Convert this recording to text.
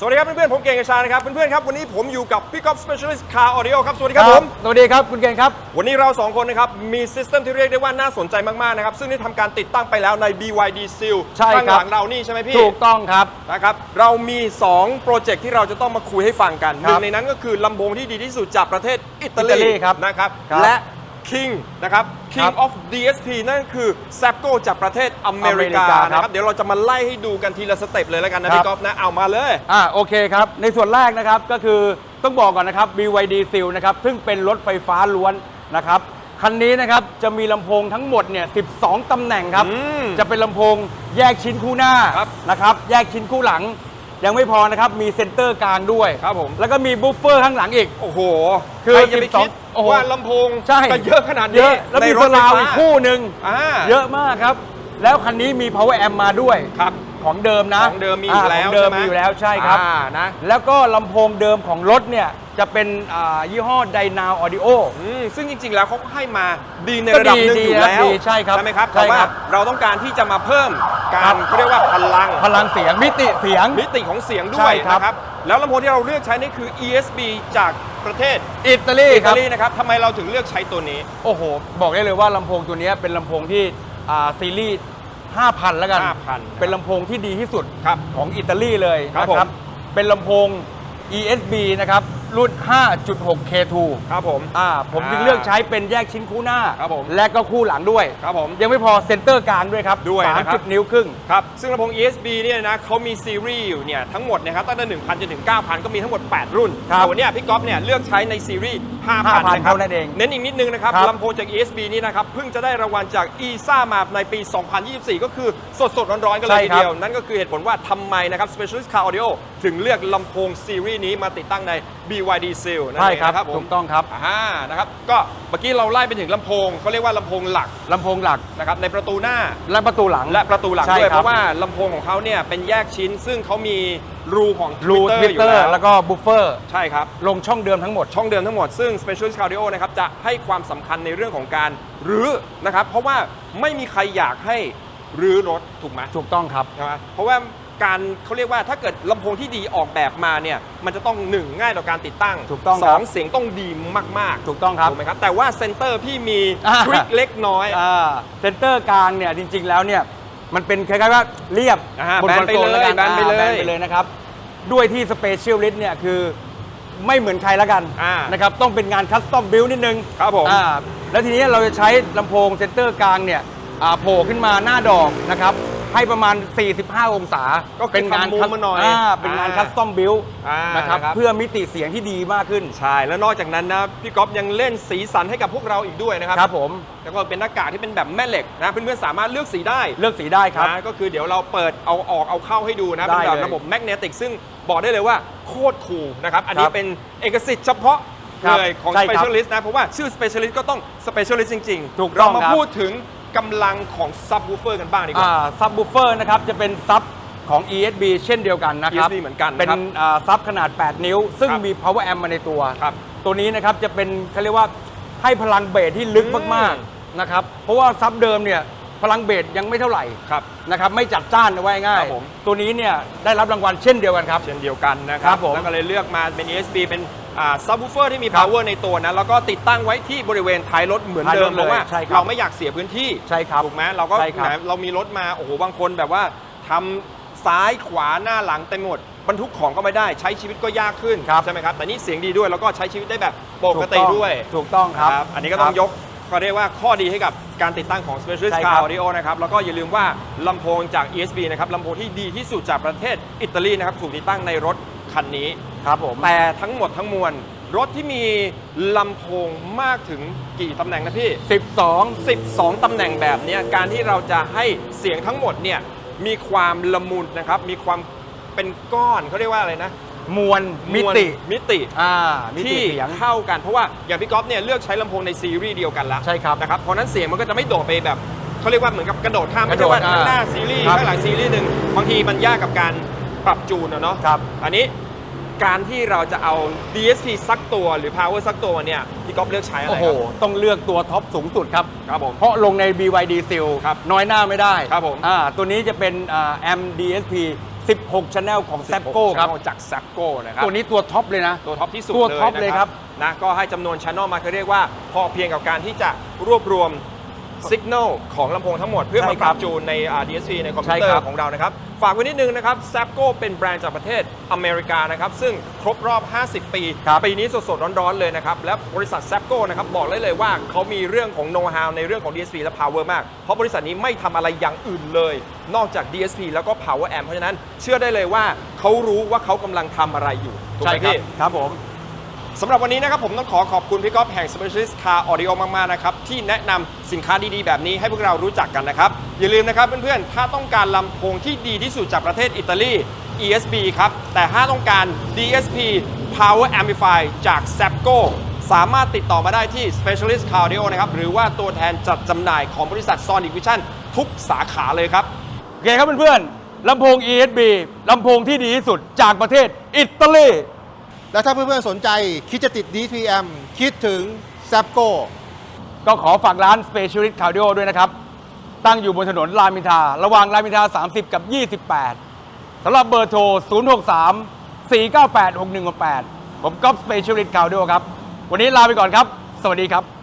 สวัสดีครับเพื่อนๆผมเก่งกระชานะครับเพื่อนๆครับวันนี้ผมอยู่กับพี่ก๊อฟ Specialist Car Audio ครับสวัสดีครับผมสวัสดีครับคุณเก่งครับ วันนี้เราสองคนนะครับมีซิสเต็มที่เรียกได้ว่าน่าสนใจมากๆนะครับซึ่งได้ทำการติดตั้งไปแล้วใน BYD Seal ใช่ครับข้างหลังเรานี่ใช่ไหมพี่ ถูกต้องครับ นะครับ เรามี 2 โปรเจกต์ที่เราจะต้องมาคุยให้ฟังกัน หครับนึ่งในนั้นก็คือลำโพงที่ดีที่สุดจากประเทศอิตาอิตาลีลีครับนะครับ ครับและ King นะครับ King ครับ of DSP นั่นคือ s a p c o จากประเทศอเมริกาอเมริกาครับนะครับ เดี๋ยวเราจะมาไล่ให้ดูกันทีละสเต็ปเลยแล้วกันนะครับ พี่ก๊อฟนะ เอามาเลย อ่าโอเคครับ ในส่วนแรกนะครับก็คือต้องบอกก่อนนะครับ BYD Seal นะครับ ซึ่งเป็นรถไฟฟ้าล้วนนะครับ คันนี้นะครับ จะมีลำโพงทั้งหมดเนี่ย 12 ตำแหน่งครับ อืมจะเป็นลำโพงแยกชิ้นคู่หน้าครับนะครับ แยกชิ้นคู่หลัง ยังไม่พอนะครับ มีเซ็นเตอร์กลางด้วย ครับผม แล้วก็มีบูฟเฟอร์ข้างหลังอีก โอ้โห คือใครจะไปคิด12โอ้โห ว่าลำโพงใช่ จะเยอะขนาดเยนี้อะแล้วในมีรสถไฟลาวฟ้าอีกคู่หนึ่ง อ่าเยอะมากครับ แล้วคันนี้มี power amp มาด้วย ครับ ของเดิมนะของเดิมมีอยู่แล้วของเดิมใช่ไหมมีอยู่แล้วใช่ครับอ่านะ แล้วก็ลำโพงเดิมของรถเนี่ยจะเป็นอ่ายี่ห้อ Dynao Audio อืมซึ่งจริง ๆ แล้วเขาก็ให้มาดีในก็ระดับหนึ่งดีอยู่ดีแล้ว ดีใช่ครับใช่ไหมครับใช่แต่ว่าครับเราต้องการที่จะมาเพิ่มกาครัรบ เขาเรียกว่าพลังพลังเสียงมิติเสียง มิติของเสียงด้ใช่วยครับ นะครับ แล้วลำโพงที่เราเลือกใช้นี่คือ ESB จากประเทศอิตาลีอิครัตาบ ลีนะครับทำไมเราถึงเลือกใช้ตัวนี้ โอ้โห บอกได้เลยว่าลำโพงตัวเนี้ยเป็นลำโพงที่อ่าซีรีส์ 5,000 แล้วกัน 5,000 เป็นลำโพงที่ดีที่สุดครับของอิตาลีเลยครับนะผมเป็นลำโพง ESB นะครับ รุ่น 5.6 K2 ครับผม อ่า ผมจึงอ่าเลือกใช้เป็นแยกชิ้นคู่หน้า ครับผม และก็คู่หลังด้วย ครับผม ยังไม่พอเซ็นเตอร์กลางด้วยครับด้วยนะครับ30นิ้วครึ่ง ครับ ซึ่งลำโพง ESB เนี่ยนะเขามีซีรีส์อยู่เนี่ยทั้งหมดนะครับตั้งแต่ 1,000 จนถึง 9,000 ก็มีทั้งหมด 8 รุ่นครับแต่วันเนี้ยพี่ก๊อฟเนี่ยเลือกใช้ในซีรีส์5,000 5,000 นะครับเท่านั้นเอง เน้นอีกนิดนึงนะครับครับลำโพงจาก ESB นี่นะครับเพิ่งจะได้รางวัลจาก ESA มาในปี 2024 ก็คือสดสดๆร้อนๆกันเลยใช่ทีครับเดียว นั่นก็คือเหตุผลว่าทำไมนะครับ Specialist Car Audio ถึงเลือกลำโพงซีรีส์นี้มาติดตั้งใน BYD Seal นั่นใช่เองครับ นะครับผมถูกต้องครับอ่านะครับ ก็เมื่อกี้เราไล่ไปถึงลำโพงเขาเรียกว่าลำโพงหลักลำโพงหลักนะครับในประตูหน้า และประตูหลังและประตูหลังใช่ด้วยครับเพราะว่าลำโพงของเขาเนี่ยเป็นแยกชิ้น ซึ่งเขามีรูของ รู Twitter ทวิตอยู่เตอร์แล้วแล้วก็บูฟเฟอร์ ใช่ครับ ลงช่องเดิมทั้งหมด ช่องเดิมทั้งหมด ซึ่ง Specialist Cardio นะครับจะให้ความสำคัญในเรื่องของการรื้อนะครับ เพราะว่าไม่มีใครอยากให้รื้อรถถูกไหมถูกต้องครับ ใช่ไหมเพราะว่า การเขาเรียกว่าถ้าเกิดลำโพงที่ดีออกแบบมาเนี่ยมันจะต้องหนึ่งง่ายต่อการติดตั้งถูกต้องสครัอบงเสียงต้องดีมากๆถูกต้องครับ ถูกไหมครับ แต่ว่าเซนเตอร์พี่มีอ่า ทริคเล็กน้อย อ่าเซนเตอร์กลางเนี่ยจริง ๆ แล้วเนี่ยมันเป็นคล้ายๆว่าเรียบอ่าบนแบคอนนไปโซลเลยแล้วกันแบนไปเลยอ่าแบนไปเลยนะครับ ด้วยที่สเปเชียลลิสต์เนี่ยคือไม่เหมือนใครแล้วกันอ่านะครับต้องเป็นงานคัสตอมบิลนิดนึงครับผมอ่าแล้วทีนี้เราจะใช้ลำโพงเซนเตอร์กลางเนี่ยอ่าโผล่ขึ้นมาหน้าดอกนะครับ ให้ประมาณ 45 องศาก็คือเป็นงานทำมุมมาหน่อยเป็นงานอ่าคัสตอมบิลอ่านะครับนะครับ เพื่อมิติเสียงที่ดีมากขึ้นใช่แล้วนอกจากนั้นนะพี่ก๊อฟยังเล่นสีสันให้กับพวกเราอีกด้วยนะครับครับผมแล้วก็เป็นหน้ากากที่เป็นแบบแม่เหล็กนะเพื่อนๆสามารถเลือกสีได้เลือกสีได้ครับ นะก็คือเดี๋ยวเราเปิดเอาออกเอาเข้าให้ดูนะได้เป็นแบบเลยระบบแมกเนติกซึ่งบอกได้เลยว่าโคตรคูลนะครับอันนี้ครับเป็นเอกสิทธิ์เฉพาะครับเลยของ ใช่ครับ Specialist นะเพราะว่าชื่อ Specialist ก็ต้อง Specialist จริงๆถูกต้เราองมาครับ พูดถึง กำลังของ Subwoofer กันบ้างดีกว่า ซับบูฟเฟอร์นะครับจะเป็นซับของ ESB เช่นเดียวกันนะครับ ESB เหมือนกันนะครับเป็นซับขนาด 8 นิ้ว ซึ่งครับมี power amp มาในตัว ครับตัวนี้นะครับจะเป็นเขาเรียกว่าให้พลังเบสที่ลึกอืมมากๆนะครับ เพราะว่าซับเดิมเนี่ย พลังเบสยังไม่เท่าไหร่ครับ นะครับไม่จัดจ้านเอาไว้ง่าคยรับผม ตัวนี้เนี่ยได้รับรางวัลเช่นเดียวกันครับ เช่นเดียวกันนะคครัรับบผมแล้วก็เลยเลือกมาเป็น ESP เป็นซับวูเฟอร์ที่มี ครับ power ในตัวนะแล้วก็ติดตั้งไว้ที่บริเวณท้ายรถเหมือนท้ายเดิรมถเพราะว่าเลยใช่ครับ เราไม่อยากเสียพื้นที่ใช่ครับ ถูกไหมเราก็ใช่ครับแหมเรามีรถมาโอ้โหบางคนแบบว่าทำซ้ายขวาหน้าหลังเต็มหมดบรรทุกของก็ไม่ได้ใช้ชีวิตก็ยากขึ้นครับใช่ไหมครับแต่นี่เสียงดีด้วยแล้วก็ใช้ชีวิตได้แบบปกติถูต้องด้วย ถูกต้องครับนะอันนี้ก็ต้องครั บยกก็เรียกว่าข้อดีให้กับการติดตั้งของ Specialist ใช่ค Car รับ Audio นะครับ แล้วก็อย่าลืมว่าลำโพงจาก ESB นะครับลำโพงที่ดีที่สุดจากประเทศอิตาลีนะครับถูกติดตั้งในรถคันนี้ ครับผม แต่ทั้งหมดทั้งมวล รถที่มีลำโพงมากถึงกี่ตำแหน่งนะพี่ 12 12 ตำแหน่งแบบเนี้ยการที่เราจะให้เสียงทั้งหมดเนี่ยมีความละมุนนะครับ มีความเป็นก้อนเขาเรียกว่าอะไรนะ มวลมิติวลมิติอ่ามิติที่เสียง เข้ากัน เพราะว่าอย่างพี่ก๊อฟเนี่ยเลือกใช้ลำโพงในซีรีส์เดียวกันแล้วใช่ครับนะครับเพราะฉะนั้นเสียงมันก็จะไม่โดดไปแบบเขาเรียกว่าเหมือนกับกระโดดข้ามกไม่ระโดใช่ดว่าข้างหน้าอ่าซีรีส์ครับข้างหลังซีรีส์หนึ่งบางทีมันยากกับการปรับจูนอะเนาะครับ อันนี้การที่เราจะเอา DSP สักตัวหรือ Power สักตัวเนี่ยพี่ก๊อฟเลือกใช้อะไรโอ้คโหรับต้องเลือกตัวท็อปสูงสุดครับ ครับผม เพราะลงใน BYD Seal ครับน้อยหน้าไม่ได้ครับผม อ่าตัวนี้จะเป็นอ่า M DSP 16 Channel ของ s ซ p โก้ครับ จากแซปโก้นะครับ ตัวนี้ตัวท็อปเลยนะ ตัวท็อปที่สุดตัวเลยท็อปเลยนะครับ นะก็ให้จำนวนช anel มาคือเรียกว่า พอเพียงกับการที่จะรวบรวม สัญญาณของลำโพงทั้งหมด เพื่อใช่มาปครัรับบจูนในอ่า DSP ในคอมพิวเตอใช่ครัร์บของเรานะครับ ฝากไว้นิดนึงนะครับ s a p c o เป็นแบรนด์จากประเทศอเมริกานะครับ ซึ่งครบรอบ 50 ปี ครับปีนี้สดๆ ร้อนๆ เลยนะครับ และบริษัท s a p c o นะครับ บอกเลยเลยว่าเขามีเรื่องของ know-how ในเรื่องของ DSP และ power มาก เพราะบริษัทนี้ไม่ทำอะไรอย่างอื่นเลย นอกจาก DSP แล้วก็ power amp เพราะฉะนั้นเชื่อได้เลยว่าเขารู้ว่าเขากำลังทำอะไรอยู่ถูกไหมครัพี่ ครับผม สำหรับวันนี้นะครับผมต้องขอขอบคุณพี่ก๊อฟแห่ง Specialist Car Audio มาก ๆ นะครับ ที่แนะนำสินค้าดีๆ แบบนี้ให้พวกเรารู้จักกันนะครับ อย่าลืมนะครับเพื่อนๆ ถ้าต้องการลำโพงที่ดีที่สุดจากประเทศอิตาลี ESB ครับ แต่ถ้าต้องการ DSP Power Amplify จาก s a p c o สามารถติดต่อมาได้ที่ Specialist Car Audio นะครับ หรือว่าตัวแทนจัดจำหน่ายของบริษัท Sonic Vision ทุกสาขาเลยครับ โอเคครับเพื่อนๆลำโพง ESB ลำโพงที่ดีที่สุดจากประเทศอิตาลี และถ้าเพื่อนๆสนใจคิดจะติด DPM คิดถึง s a p c o ก็ขอฝากร้าน Specialist Cardio ด้วยนะครับ ตั้งอยู่บนถนนรามอินทราระหว่างรามอินทรา30 กับ 28สำหรับเบอร์โทร 063 498 6168 ผมก๊อฟ Specialist Cardio ครับ วันนี้ลาไปก่อนครับ สวัสดีครับ